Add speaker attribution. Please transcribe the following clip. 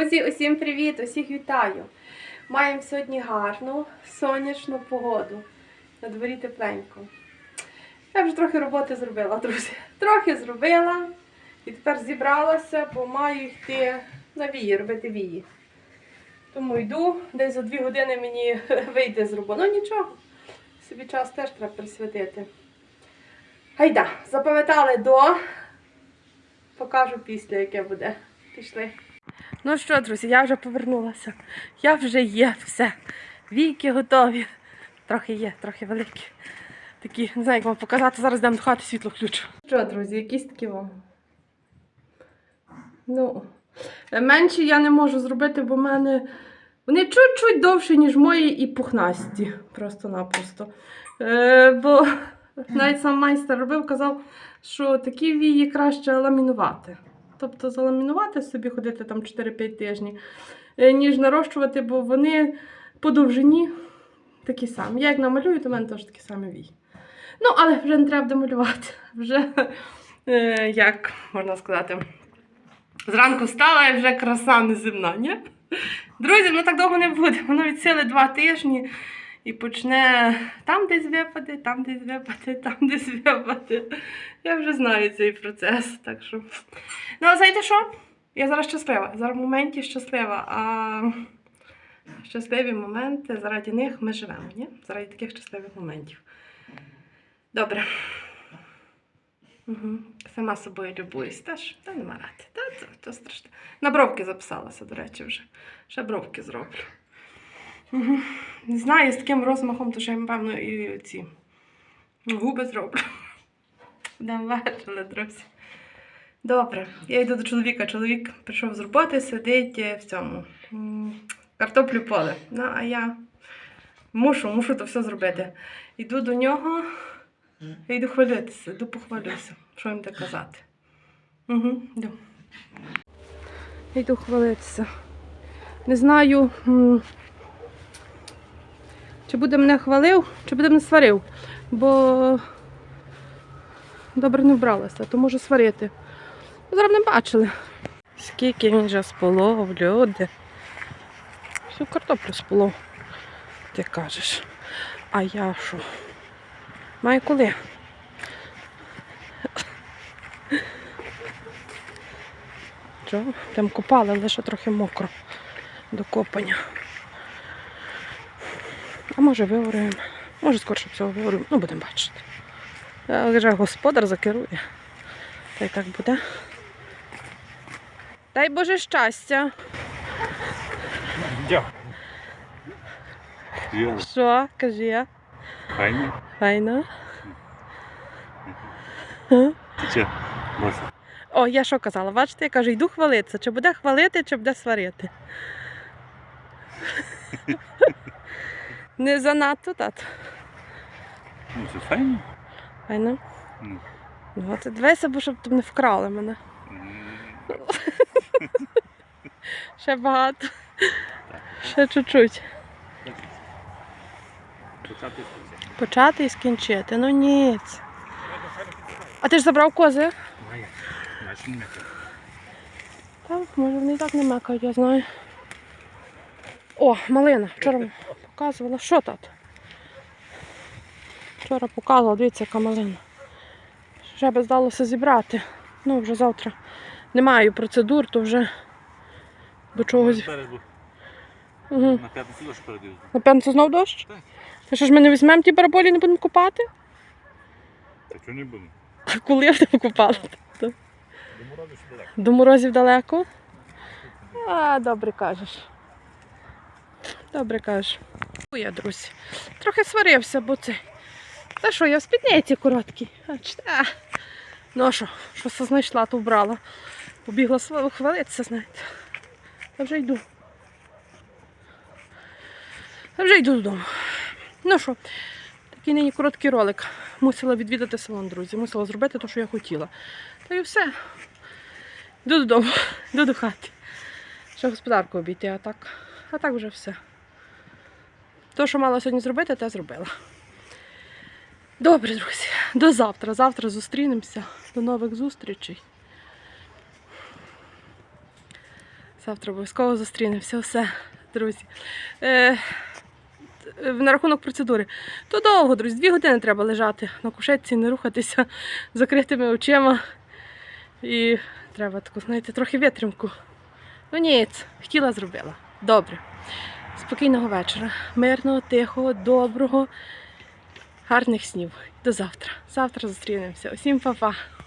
Speaker 1: Друзі, усім привіт! Усіх вітаю! Маємо сьогодні гарну сонячну погоду. На дворі тепленько. Я вже трохи роботи зробила, друзі. Трохи зробила. І тепер зібралася, бо маю йти на вії, робити вії. Тому йду, десь за дві години мені вийде з роботи. Ну нічого, собі час теж треба присвятити. Гайда, запам'ятали до. Покажу після, яке буде. Пішли. Ну що, друзі, я вже повернулася. Я вже є, все. Війки готові. Трохи є, трохи великі. Такі, не знаю, як вам показати. Зараз йдемо до хати світло включу. Що, друзі, якісь такі вам. Ну, менші я не можу зробити, бо в мене вони чуть-чуть довші, ніж мої, і пухнасті. Просто-напросто. Е, бо навіть сам майстер робив, казав, що такі вії краще ламінувати. Тобто заламінувати собі, ходити там 4-5 тижнів, е, ніж нарощувати, бо вони по довжині такі самі. Я як намалюю, то в мене теж такі самі вії. Ну, але вже не треба домалювати. Вже, е, як можна сказати, зранку встала і вже краса неземна, ні? Друзі, ну так довго не буде. Воно від сили два тижні і почне там десь випаде, там десь випаде, там десь випаде. Я вже знаю цей процес. Так що. Ну, а знаєте що? Я зараз щаслива. Зараз в моменті щаслива. А щасливі моменти, заради них ми живемо, ні? Заради таких щасливих моментів. Добре. Угу. Сама собою любуюсь. Теж, та нема ради. Та, це, то страшно. На бровки записалася, до речі, вже. Ще бровки зроблю. Не знаю, з таким розмахом, то ще, напевно, і ці губи зроблю. Будемо бачили, друзі. Добре, я йду до чоловіка. Чоловік прийшов з роботи, сидить е, в цьому картоплю поле. Ну, а я мушу, мушу то все зробити. Йду до нього, я йду хвалитися, йду похвалюся. Що їм так казати? Угу, йду. Я йду хвалитися. Не знаю, чи буде мене хвалив, чи буде мене сварив, бо добре не вбралася, то може сварити. Зараз не бачили. Скільки він вже сполов, люди. Всю картоплю сполов, ти кажеш. А я що? Маю коли? Що? Там купали, лише трохи мокро до копання. А може виворуємо. Може скорше всього виворуємо. Ну, будемо бачити. А вже господар закерує. Та й так буде. Дай Боже щастя.
Speaker 2: Дякую.
Speaker 1: Що? Кажи.
Speaker 2: файно.
Speaker 1: Файно.
Speaker 2: Ти? Маса.
Speaker 1: О, я що казала? Бачите, я кажу, йду хвалитися. Чи буде хвалити, чи буде сварити. Не занадто, тато.
Speaker 2: Ну це файно.
Speaker 1: Файно.
Speaker 2: Ну.
Speaker 1: Ну, от дивися, бо щоб не вкрали мене. Ще багато. Ще чуть-чуть.
Speaker 2: Почати спочатку.
Speaker 1: Почати і скінчити. Ну ніц. А ти ж забрав кози?
Speaker 2: Має. Значить не
Speaker 1: Так, може вони і так не мекають, я знаю. О, малина. Вчора показувала. Що тут? Вчора показувала, дивіться, яка малина. Ще би здалося зібрати. Ну, вже завтра не маю процедур, то вже до чогось. Угу.
Speaker 2: на п'ятницю дощ передив.
Speaker 1: Напевно, це знов дощ?
Speaker 2: Так.
Speaker 1: Та що ж ми не візьмемо ті бараболі і не будемо купати?
Speaker 2: Та чого не буду?
Speaker 1: А коли будемо купати?
Speaker 2: До морозу ще далеко.
Speaker 1: До морозів далеко? А, добре кажеш. Добре кажеш. Я, друзі. Трохи сварився, бо це. Та що, я в спідниці короткій. Бачите? А. Ну а що, що все знайшла, то вбрала. Побігла хвалитися, знаєте. Я вже йду. Я вже йду додому. Ну що, такий нині короткий ролик. Мусила відвідати салон, друзі. Мусила зробити те, що я хотіла. Та й все. Йду додому, йду до хати. Ще господарку обійти, а так, а так вже все. То, що мала сьогодні зробити, те зробила. Добре, друзі, до завтра. Завтра зустрінемося. До нових зустрічей. Завтра обов'язково зустрінемося. Все, друзі. Е, на рахунок процедури. То довго, друзі, дві години треба лежати на кушетці, не рухатися закритими очима. І треба таку, знаєте, трохи витримку. Ну ні, хотіла зробила. Добре. Спокійного вечора. Мирного, тихого, доброго, гарних снів. До завтра. Завтра зустрінемося. Усім па-па.